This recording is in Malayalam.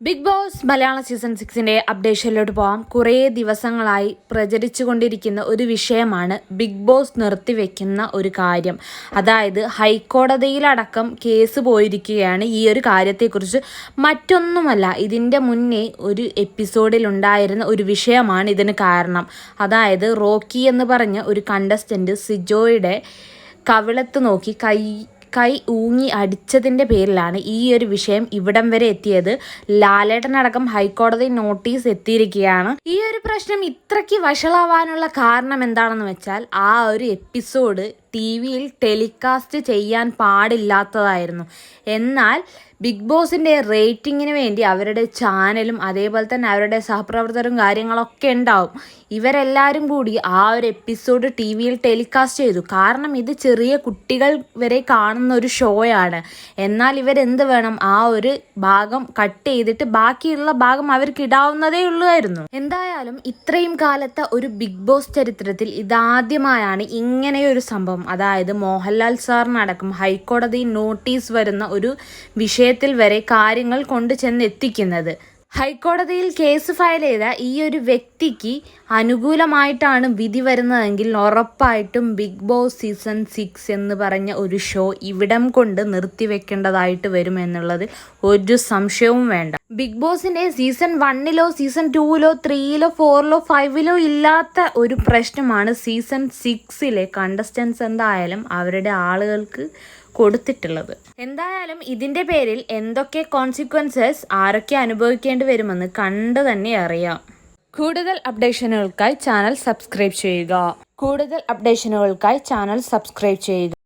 ബിഗ് ബോസ് മലയാള സീസൺ സിക്സിന്റെ അപ്ഡേഷനിലോട്ട് പോകാം കുറേ ദിവസങ്ങളായി പ്രചരിച്ചുകൊണ്ടിരിക്കുന്ന ഒരു വിഷയമാണ് ബിഗ് ബോസ് നിർത്തിവെക്കുന്ന ഒരു കാര്യം. അതായത് ഹൈക്കോടതിയിലടക്കം കേസ് പോയിരിക്കുകയാണ്. ഈ ഒരു കാര്യത്തെക്കുറിച്ച് മറ്റൊന്നുമല്ല ഇതിന്റെ മുന്നേ ഒരു എപ്പിസോഡിൽ ഉണ്ടായിരുന്ന ഒരു വിഷയമാണ് ഇതിന് കാരണം. അതായത് റോക്കി എന്ന് പറഞ്ഞ ഒരു കണ്ടസ്റ്റന്റ് സിജോയുടെ കവിളത്ത് നോക്കി കൈ കൈ ഊങ്ങി അടിച്ചതിന്റെ പേരിലാണ് ഈ ഒരു വിഷയം ഇവിടം വരെ എത്തിയത്. ലാലേട്ടനടക്കം ഹൈക്കോടതി നോട്ടീസ് എത്തിയിരിക്കുകയാണ്. ഈ ഒരു പ്രശ്നം ഇത്രയ്ക്ക് വഷളാവാനുള്ള കാരണം എന്താണെന്ന് വെച്ചാൽ ആ ഒരു എപ്പിസോഡ് ടി വിയിൽ ടെലികാസ്റ്റ് ചെയ്യാൻ പാടില്ലാത്തതായിരുന്നു. എന്നാൽ ബിഗ് ബോസിന്റെ റേറ്റിങ്ങിന് വേണ്ടി അവരുടെ ചാനലും അതേപോലെ തന്നെ അവരുടെ സഹപ്രവർത്തകരും കാര്യങ്ങളൊക്കെ ഉണ്ടാവും. ഇവരെല്ലാവരും കൂടി ആ ഒരു എപ്പിസോഡ് ടി വിയിൽ ടെലികാസ്റ്റ് ചെയ്തു. കാരണം ഇത് ചെറിയ കുട്ടികൾ വരെ കാണുന്ന ഒരു ഷോയാണ്. എന്നാൽ ഇവരെന്ത് വേണം? ആ ഒരു ഭാഗം കട്ട് ചെയ്തിട്ട് ബാക്കിയുള്ള ഭാഗം അവർക്ക് ഇടാവുന്നതേ ഉള്ളുമായിരുന്നു എന്തായാലും ഇത്രയും കാലത്തെ ഒരു ബിഗ് ബോസ് ചരിത്രത്തിൽ ഇതാദ്യമായാണ് ഇങ്ങനെയൊരു സംഭവം. അതായത് മോഹൻലാൽ സാറിനടക്കം ഹൈക്കോടതി നോട്ടീസ് വരുന്ന ഒരു വിഷയത്തിൽ വരെ കാര്യങ്ങൾ കൊണ്ടു ചെന്നെത്തിക്കുന്നത്. ഹൈക്കോടതിയിൽ കേസ് ഫയൽ ചെയ്ത ഈ ഒരു വ്യക്തിക്ക് അനുകൂലമായിട്ടാണ് വിധി വരുന്നതെങ്കിൽ ഉറപ്പായിട്ടും ബിഗ് ബോസ് സീസൺ സിക്സ് എന്ന് പറഞ്ഞ ഒരു ഷോ ഇവിടം കൊണ്ട് നിർത്തിവെക്കേണ്ടതായിട്ട് വരും എന്നുള്ളത് ഒരു സംശയവും വേണ്ട. ബിഗ് ബോസിന്റെ സീസൺ വണ്ണിലോ സീസൺ ടൂവിലോ ത്രീയിലോ ഫോറിലോ ഫൈവിലോ ഇല്ലാത്ത ഒരു പ്രശ്നമാണ് സീസൺ സിക്സിലെ കണ്ടസ്റ്റൻസ് എന്തായാലും അവരുടെ ആളുകൾക്ക് കൊടുത്തിട്ടുള്ളത്. എന്തായാലും ഇതിന്റെ പേരിൽ എന്തൊക്കെ കോൺസിക്വൻസസ് ആരൊക്കെ അനുഭവിക്കേണ്ടി വരുമെന്ന് കണ്ടു തന്നെ അറിയാം. കൂടുതൽ അപ്ഡേഷനുകൾക്കായി ചാനൽ സബ്സ്ക്രൈബ് ചെയ്യുക. കൂടുതൽ അപ്ഡേഷനുകൾക്കായി ചാനൽ സബ്സ്ക്രൈബ് ചെയ്യുക.